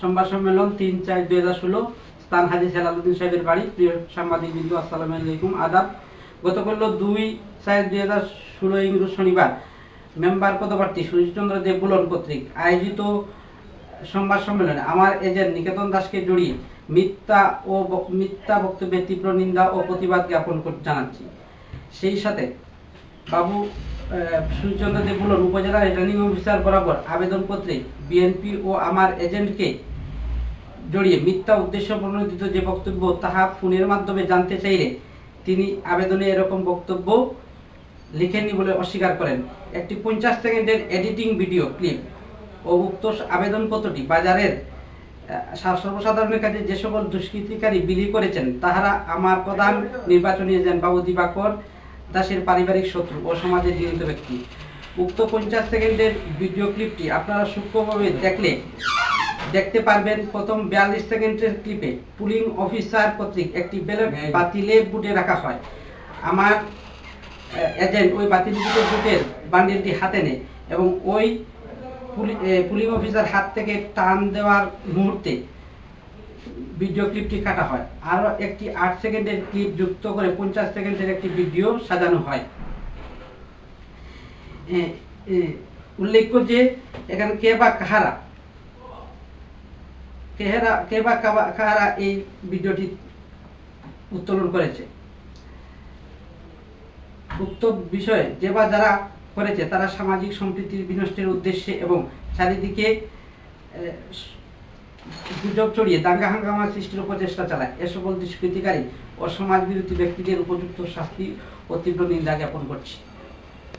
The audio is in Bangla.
সংবাদ সম্মেলন তিন চার দুই হাজার ষোলো স্থান হাজি হেলালুদ্দিন সাহেবের বাড়ি। প্রিয় সাংবাদিক বিন্দু, আসসালামু আলাইকুম। আদাব। গতকাল দুই চার দুই হাজার ষোলো ইংরেজ শনিবার মেম্বার পদপ্রার্থী সুরেশচন্দ্র দেব বুলন কর্তৃক আয়োজিত সংবাদ সম্মেলনে আমার এজেন্ট নিকেতন দাসকে জড়িয়ে মিথ্যা ও মিথ্যা বক্তব্যের তীব্র নিন্দা ও প্রতিবাদ জ্ঞাপন জানাচ্ছি। সেই সাথে বাবু সুচন্দ্র দেব বুলন উপজেলা রিটার্নিং অফিসার বরাবর আবেদনপত্রে বিএনপি ও আমার এজেন্টকে জড়িয়ে মিথ্যা উদ্দেশ্য প্রণোদিত যে বক্তব্য, তাহা ফোনের মাধ্যমে জানতে চাইলে তিনি আবেদনে এরকম বক্তব্য লিখেননি বলে অস্বীকার করেন। একটি পঞ্চাশ সেকেন্ডের এডিটিং ভিডিও ক্লিপ। ও উক্ত আবেদনপত্রটি বাজারের সর্বসাধারণের কাছে যে সকল দুষ্কৃতিকারী বিলি করেছেন, তাহারা আমার প্রধান নির্বাচনী এজেন্ট বাবু দিবাকর দাসের পারিবারিক শত্রু ও সমাজের গৃহীত ব্যক্তি। উক্ত পঞ্চাশ সেকেন্ডের ভিডিও ক্লিপটি আপনারা সূক্ষ্মভাবে দেখলে দেখতে পারবেন প্রথম বিয়াল্লিশ সেকেন্ডের ক্লিপে পুলিং অফিসার কর্তৃক একটি ব্যালট বাতিলে বুটে রাখা হয়। আমার এজেন্ট ওই বাতিল বুটের বুটের বান্ডিলটি হাতে নেয় এবং ওই পুলিং অফিসার হাত থেকে টান দেওয়ার মুহূর্তে ভিডিও ক্লিপটি কাটা হয়। আরও একটি আট সেকেন্ডের ক্লিপ যুক্ত করে পঞ্চাশ সেকেন্ডের একটি ভিডিও সাজানো হয়। উল্লেখ্য যে, এখানে কে বা কাহারা, কেহারা, কে বা কাহারা এই ভিডিওটি উত্তোলন করেছে। উক্ত বিষয়ে যে বা যারা করেছে, তারা সামাজিক সম্প্রীতির বিনষ্টের উদ্দেশ্যে এবং চারিদিকে গুজব ছড়িয়ে দাঙ্গা হাঙ্গামা সৃষ্টির উপচেষ্টা চালায়। এ সকল দুষ্কৃতিকারী ও সমাজ বিরোধী ব্যক্তিদের উপযুক্ত শাস্তি ও তীব্র নিন্দা জ্ঞাপন করছি।